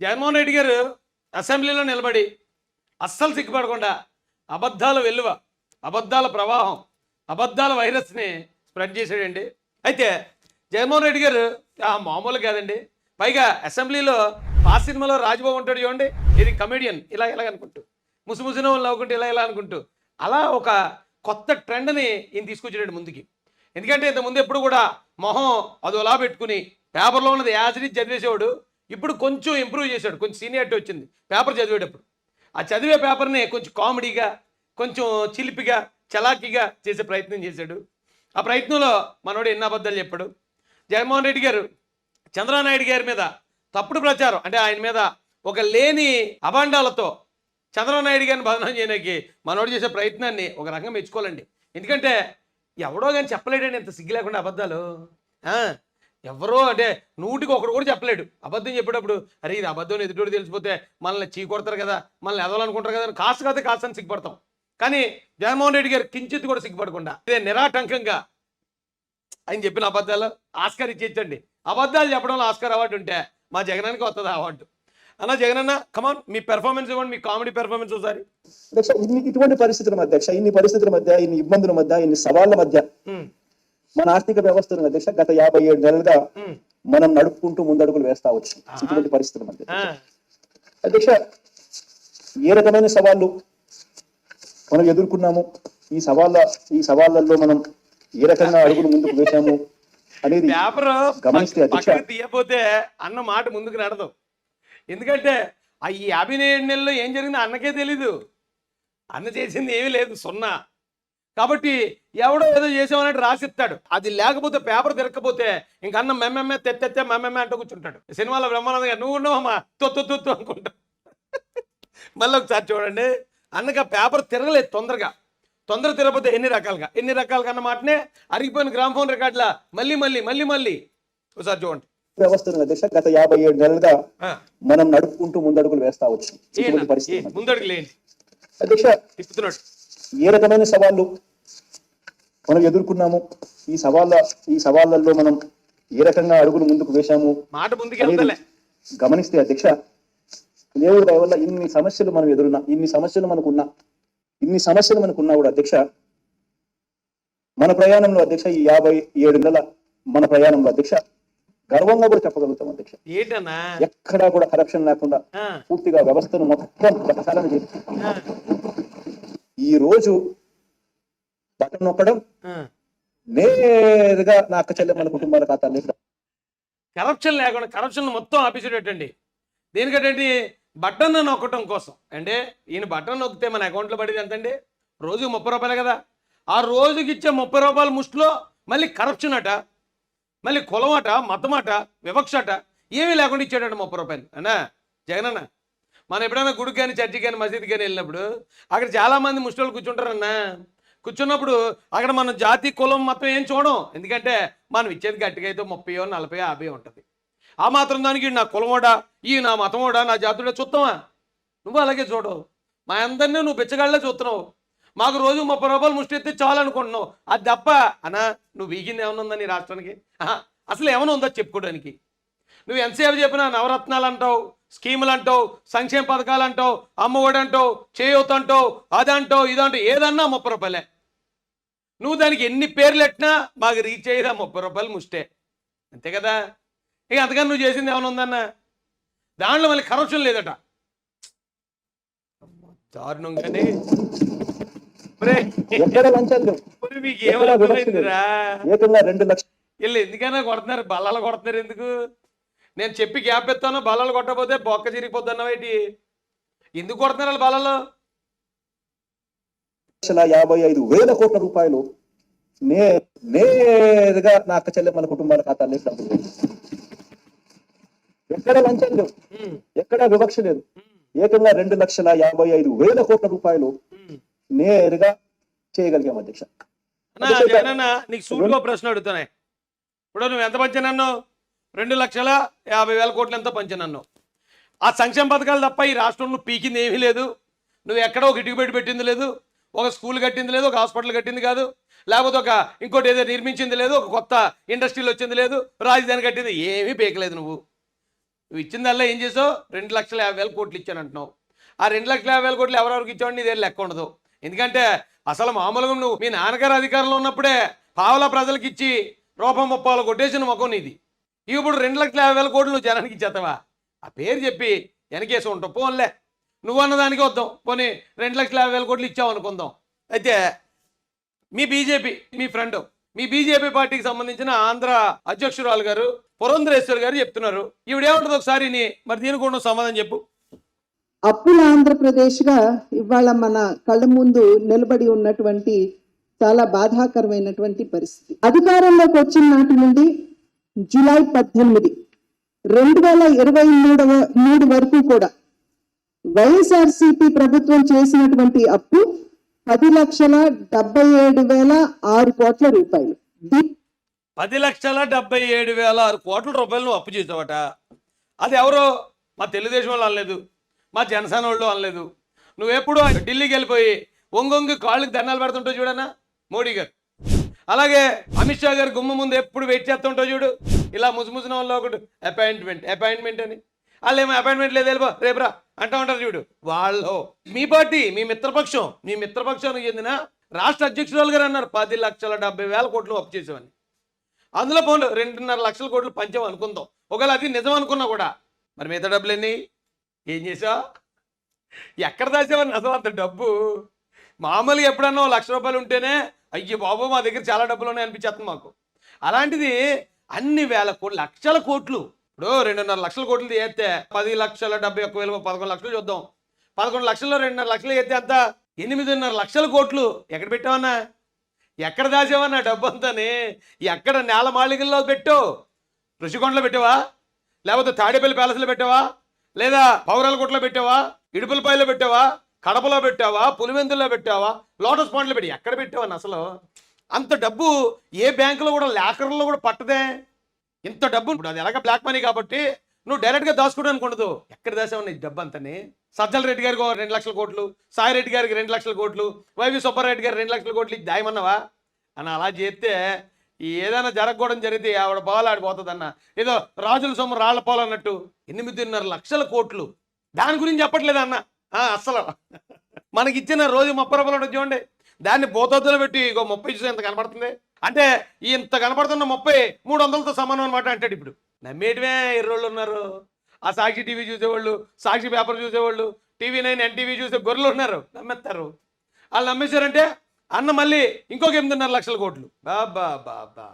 జగన్మోహన్ రెడ్డి గారు అసెంబ్లీలో నిలబడి అస్సలు సిగ్గుపడకుండా అబద్ధాల వెల్లువ అబద్ధాల ప్రవాహం అబద్ధాల వైరస్ని స్ప్రెడ్ చేశాడండి. అయితే జగన్మోహన్ రెడ్డి గారు మామూలు కాదండి. పైగా అసెంబ్లీలో ఆ సినిమాలో రాజ్బాబు ఉంటాడు చూడండి. ఇది కమెడియన్ ఇలా ఇలా అనుకుంటూ. ముసుముసిన వాళ్ళు నవ్వుకుంటూ ఇలా ఇలా అనుకుంటూ. అలా ఒక కొత్త ట్రెండ్ని ఈయన తీసుకొచ్చాడు ముందుకి. ఎందుకంటే ఇంతకుముందు ఎప్పుడు కూడా మొహం అదోలా పెట్టుకుని పేపర్లో ఉన్నది యాసిడ్ చదివేసేవాడు. ఇప్పుడు కొంచెం ఇంప్రూవ్ చేశాడు. కొంచెం సీనియారిటీ వచ్చింది. పేపర్ చదివేటప్పుడు. ఆ చదివే పేపర్ని కొంచెం కామెడీగా కొంచెం చిలిపిగా చలాకీగా చేసే ప్రయత్నం చేశాడు. ఆ ప్రయత్నంలో మనోడు ఎన్ని అబద్ధాలు చెప్పాడు? జగన్మోహన్ రెడ్డి గారు చంద్రనాయుడు నాయుడు గారి మీద తప్పుడు ప్రచారం అంటే ఆయన మీద ఒక లేని అభాండాలతో చంద్రబాబు నాయుడు గారిని బదనం చేయడానికి మనోడు చేసే ప్రయత్నాన్ని ఒక రకంగా మెచ్చుకోవాలండి. ఎందుకంటే ఎవడో కానీ చెప్పలేడండి ఇంత సిగ్గు లేకుండా అబద్ధాలు. ఎవరో అంటే నూటికి ఒకడు కూడా చెప్పలేడు. అబద్ధం చెప్పేటప్పుడు అరే ఇది అబద్ధం ఎదుటోడు తెలిసిపోతే మనల్ని చీ కొడతారు కదా మనల్ని ఎదవాలనుకుంటారు కదా కాస్త కాదు కాస్త అని సిగ్గుపడతాం. కానీ జగన్మోహన్ రెడ్డి గారు కించిత్ కూడా సిగ్గుపడకుండా ఇదే నిరాటంకంగా ఆయన చెప్పిన అబద్ధాలు ఆస్కార్ ఇచ్చేచ్చండి. అబద్ధాలు చెప్పడంలో ఆస్కార్ అవార్డు ఉంటే మా జగనానికి వస్తుంది అవార్డు. అన్న జగనన్న కమాన్ మీ పెర్ఫార్మెన్స్ ఇవ్వండి మీ కామెడీ పెర్ఫార్మెన్స్ ఒకసారి. ఇటువంటి పరిస్థితుల మధ్య ఇన్ని పరిస్థితుల మధ్య ఇన్ని ఇబ్బందుల మధ్య ఇన్ని సవాళ్ళ మధ్య మన ఆర్థిక వ్యవస్థను అధ్యక్ష గత యాభై ఏడు నెలలుగా మనం నడుపుకుంటూ ముందడుగులు వేస్తా వచ్చు ఇటువంటి పరిస్థితుల మధ్య అధ్యక్ష ఏ రకమైన సవాళ్ళు మనం ఎదుర్కొన్నాము? ఈ సవాళ్ళ ఈ సవాళ్ళల్లో మనం ఏ రకంగా అడుగులు ముందుకు వేశాము అనేది గమనిస్తే అధ్యక్ష. తీయపోతే అన్న మాట ముందుకు నడదు. ఎందుకంటే ఆ ఈ యాభై ఏడు నెలల్లో ఏం జరిగిందో అన్నకే తెలీదు. అన్న చేసింది ఏమీ లేదు సున్నా. కాబట్టి ఎవడో ఏదో చేసామన్నట్టు రాసిస్తాడు. అది లేకపోతే పేపర్ తిరగకపోతే ఇంక అన్న మెమ్మెమ్మే తెత్తెత్తే మెమ్మెమ్మే అంటూ కూర్చుంటాడు. సినిమాలో బ్రహ్మానంద గారు నువ్వు ఉన్నావమ్మా తొత్తు తొత్తు అనుకుంటా. మళ్ళీ ఒకసారి చూడండి. అన్నగా పేపర్ తిరగలేదు తొందరగా. తొందర తిరగకపోతే ఎన్ని రకాలుగా? ఎన్ని రకాలుగా అన్న మాటనే అరిగిపోయిన గ్రామ్ ఫోన్ రికార్డులా మళ్ళీ మళ్ళీ మళ్ళీ మళ్ళీ. ఒకసారి చూడండి. వ్యవస్థను అధ్యక్ష గత యాభై ఏడు నెలలుగా మనం నడుపుకుంటూ ముందడుగులు వేస్తా వచ్చు ఏనా? ఇటువంటి ఏ, పరిస్థితుల మధ్య ముందడుగు లేండి అధ్యక్ష ఏ రకమైన సవాళ్ళు? మనం ఎదుర్కొన్నాము. ఈ సవాళ్ళ ఈ సవాళ్ళల్లో మనం ఏ రకంగా అడుగులు ముందుకు వేశాము గమనిస్తే అధ్యక్ష దేవుడి దయ వల్ల ఇన్ని సమస్యలు మనం ఎదురున్నా ఇన్ని సమస్యలు మనకున్నా ఇన్ని సమస్యలు మనకున్నా కూడా అధ్యక్ష మన ప్రయాణంలో అధ్యక్ష ఈ యాభై ఏడు నెలల మన ప్రయాణంలో అధ్యక్ష గర్వంగా కూడా చెప్పగలుగుతాం అధ్యక్ష. ఎక్కడా కూడా కరప్షన్ లేకుండా పూర్తిగా వ్యవస్థను మొత్తం ప్రక్షాళన చేసి ఈ రోజు బటన్ నొక్కడం. నేరుగా నా అక్క చెల్లెమ్మల కుటుంబాల ఖాతాలు కరప్షన్ లేకుండా కరప్షన్ మొత్తం ఆపేసేటట్టండి దేనికంటే బటన్ నొక్కటం కోసం. అంటే ఈయన బటన్ నొక్కితే మన అకౌంట్లో పడేది ఎంతండి? రోజు ముప్పై రూపాయలు కదా. ఆ రోజుకి ఇచ్చే ముప్పై రూపాయల ముష్టిలో మళ్ళీ కరప్షన్ అట మళ్ళీ కులం అట మతం అట వివక్ష అట ఏమీ లేకుండా ఇచ్చాడట ముప్పై రూపాయలు. అన్నా జగనన్న మనం ఎప్పుడైనా గుడికి కానీ చర్చికి కానీ మసీద్ కానీ వెళ్ళినప్పుడు అక్కడ చాలామంది ముష్టిలు కూర్చుంటారన్నా కూర్చున్నప్పుడు అక్కడ మనం జాతి కులం మొత్తం ఏం చూడం? ఎందుకంటే మనం ఇచ్చేది గట్టిగా అయితే ముప్పయో నలభై యాభై ఉంటుంది. ఆ మాత్రం దానికి నా కులమోడా ఈ నా మతమోడా నా జాతుడా చూస్తావా నువ్వు అలాగే చూడవు మా అందరినీ నువ్వు బిచ్చగాళ్ళే చూస్తున్నావు మాకు రోజు ముప్పై రూపాయలు ముష్టి ఎత్తే చాలనుకుంటున్నావు అది తప్ప అనా నువ్వు వీగింది ఏమైనా ఉందా నీ రాష్ట్రానికి? ఆహా, అసలు ఏమైనా ఉందో చెప్పుకోవడానికి? నువ్వు ఎంతసేపు చెప్పినా నవరత్నాలు అంటావు. స్కీములు అంటావు సంక్షేమ పథకాలు అంటావు అమ్మఒడి అంటావు చేయూత అంటావు అదంటావు ఇదంటావు ఏదన్నా ముప్పై రూపాయలే. నువ్వు దానికి ఎన్ని పేర్లు ఎట్టినా మాకు రీచ్ అయ్యేదా ముప్పై రూపాయలు ముష్టే. అంతే కదా? ఇక అంతకని నువ్వు చేసింది ఏమైనా ఉందన్న? దాంట్లో మళ్ళీ కరప్షన్ లేదట. దారుణం కానీ. మీకు ఏమర్థమైందిరా? ఏకంగా రెండు లక్షల వీళ్ళు ఎందుకైనా కొడుతున్నారు? బల్లాలు కొడుతున్నారు ఎందుకు? నేను చెప్పి గ్యాప్ ఎత్తాను బల్లాలు కొట్టకపోతే బొక్క చిరిగిపోతున్నావు ఏంటి? ఎందుకు కొడుతున్నారు వాళ్ళు బల్లాలు లక్షల యాభై ఐదు వేల కోట్ల రూపాయలు నే నేరుగా నా అక్క చెల్లెమ్మల కుటుంబాల ఖాతాలో డబ్బులు వేశారు. ఎక్కడ లంచాలు లేవు ఎక్కడ వివక్ష లేదు. ఏకంగా రెండు లక్షల యాభై ఐదు వేల కోట్ల రూపాయలు. నేరుగా చేయగలిగాం అధ్యక్ష. నీకు సూటిగా ప్రశ్న అడుగుతున్నాయి ఇప్పుడు నువ్వు ఎంత పంచానన్ను రెండు లక్షల యాభై వేల కోట్లు ఎంత పంచానన్ను ఆ సంక్షేమ పథకాలు తప్ప ఈ రాష్ట్రంలో పీకింది ఏమీ లేదు. నువ్వు ఎక్కడ ఒక ఇటుకుబెట్టి పెట్టింది లేదు ఒక స్కూల్ కట్టింది లేదు ఒక హాస్పిటల్ కట్టింది కాదు లేకపోతే ఒక ఇంకోటి ఏదో నిర్మించింది లేదు ఒక కొత్త ఇండస్ట్రీలు వచ్చింది లేదు రాజధాని కట్టింది ఏమీ పీకలేదు నువ్వు. నువ్వు ఇచ్చిందల్లా ఏం చేసావు? రెండు లక్షల యాభై వేల కోట్లు ఇచ్చాను అంటున్నావు ఆ రెండు లక్షల యాభై వేల కోట్లు ఎవరెవరికి ఇచ్చావు నీ దగ్గర లెక్క ఉండదు. ఎందుకంటే అసలు మామూలుగా నువ్వు మీ నాన్నగారు అధికారంలో ఉన్నప్పుడే పావలా ప్రజలకు ఇచ్చి రూపం ముప్పాలు కొట్టేసిన ముఖం నీది. ఇప్పుడు రెండు లక్షల యాభై వేల కోట్లు నువ్వు జనానికి ఇచ్చేస్తావా? ఆ పేరు చెప్పి వెనకేసి ఉంటావు పోన్లే. నువ్వు అన్నదానికి వద్దాం. పోనీ రెండు లక్షల యాభై వేల కోట్లు ఇచ్చావు అనుకుందాం. అయితే మీ బీజేపీ మీ ఫ్రెండ్ మీ బీజేపీ పార్టీకి సంబంధించిన ఆంధ్ర అధ్యక్షురాలు గారు పురంధరేశ్వర్ గారు చెప్తున్నారు. ఈవిడేముంటుంది ఒకసారి మరి దీని కూడా సమాధానం చెప్పు. అప్పుల ఆంధ్రప్రదేశ్గా ఇవాళ మన కళ్ళ ముందు నిలబడి ఉన్నటువంటి చాలా బాధాకరమైనటువంటి పరిస్థితి. అధికారంలోకి వచ్చిన నాటి నుండి జూలై పద్దెనిమిది. రెండు వేల ఇరవై మూడవ మూడు వరకు కూడా వైఎస్ఆర్సిపి ప్రభుత్వం చేసినటువంటి అప్పు పది లక్షల డెబ్బై ఏడు వేల ఆరు కోట్ల రూపాయలు. పది లక్షల డెబ్బై ఏడు వేల ఆరు కోట్ల రూపాయలు అప్పు చేసావట. అది ఎవరో మా తెలుగుదేశం వాళ్ళు అనలేదు మా జనసేన వాళ్ళు అనలేదు. నువ్వెప్పుడు ఢిల్లీకి వెళ్ళిపోయి ఒంగొంగి కాళ్ళకి దండాలు పెడుతుంటావు చూడన్నా మోడీ గారు? అలాగే అమిత్ షా గారు గుమ్మ ముందు ఎప్పుడు వెయిట్ చేస్తుంటావు చూడు. ఇలా ముసుముసిన వాళ్ళు ఒకటి అపాయింట్మెంట్ అపాయింట్మెంట్ అని. వాళ్ళు ఏమో అపాయింట్మెంట్ లేదు వెళ్ళిపో రేపురా అంటూ ఉంటారు చూడు. వాళ్ళు మీ పార్టీ మీ మిత్రపక్షం మీ మిత్రపక్షానికి చెందిన రాష్ట్ర అధ్యక్షురాలు గారు అన్నారు పది లక్షల డెబ్బై వేల కోట్లు అప్పు చేసామని. అందులో పోను రెండున్నర లక్షల కోట్లు పంచాం అనుకుందాం. ఒకవేళ అది నిజం అనుకున్నా కూడా మరి మిగతా డబ్బులు ఎన్ని? ఏం చేసావు? ఎక్కడ దాచావని అసలు అంత డబ్బు? మామూలుగా ఎప్పుడన్నా ఓ లక్ష రూపాయలు ఉంటేనే అయ్యో బాబు మా దగ్గర చాలా డబ్బులు ఉన్నాయి అనిపించేస్తుంది మాకు. అలాంటిది అన్ని వేల కోట్లు లక్షల కోట్లు. ఇప్పుడు రెండున్నర లక్షల కోట్లు చేస్తే పది లక్షల డెబ్బై ఒక్క వేలు పదకొండు లక్షలు చూద్దాం. పదకొండు లక్షల్లో రెండున్నర లక్షలు చేస్తే అంత ఎనిమిదిన్నర లక్షల కోట్లు. ఎక్కడ పెట్టావన్నా? ఎక్కడ దాచావన్నా డబ్బు అంతాని ఎక్కడ నేల మాళికల్లో పెట్టావు ఋషికొండలో పెట్టావా? లేకపోతే తాడేపల్లి ప్యాలెస్లో పెట్టావా? లేదా పౌరాలకోటలో పెట్టావా? ఇడుపులపాయలో పెట్టావా? కడపలో పెట్టావా? పులివెందుల్లో పెట్టావా? లోటస్ పాండ్లో పెట్టి ఎక్కడ పెట్టావని అసలు? అంత డబ్బు ఏ బ్యాంకులో కూడా లాకర్లో కూడా పట్టదే. ఇంత డబ్బు ఇప్పుడు అది ఎలాగ బ్లాక్ మనీ కాబట్టి నువ్వు డైరెక్ట్గా దాచుకోవడానికి ఉండదు ఎక్కడ దాచావు నీ డబ్బు అంతని? సజ్జల రెడ్డి గారికి రెండు లక్షల కోట్లు సాయి రెడ్డి గారికి రెండు లక్షల కోట్లు వైవి సుబ్బారెడ్డి గారు రెండు లక్షల కోట్లు దాయమన్నావా? అని అలా చేస్తే ఏదైనా జరగకూడదు జరిగితే ఆవిడ బాగా ఆడిపోతుందన్న. ఏదో రాజుల సొమ్ము రాళ్ళ పోలన్నట్టు ఎనిమిదిన్నర లక్షల కోట్లు. దాని గురించి చెప్పట్లేదు అసలు ఆ, అస్సలు. మనకి ఇచ్చిన రోజు ముప్పై రూపాయలు ఉంటుంది చూడండి. దాన్ని బోతద్దులో పెట్టి ఇగో ముప్పై చూసి ఎంత కనపడుతుంది? అంటే ఇంత కనపడుతున్న ముప్పై మూడు వందలతో సమానం అనమాట అంటాడు ఇప్పుడు. నమ్మేటివే ఎర్రోళ్ళు ఉన్నారు. ఆ సాక్షి టీవీ చూసేవాళ్ళు సాక్షి పేపర్ చూసేవాళ్ళు టీవీ నైన్ ఎన్టీవీ చూసే గొర్రెలు ఉన్నారు. నమ్మేస్తారు. వాళ్ళు నమ్మేశారంటే అన్న మళ్ళీ ఇంకొక ఎనిమిదిన్నర లక్షల కోట్లు. బాబా బాబా.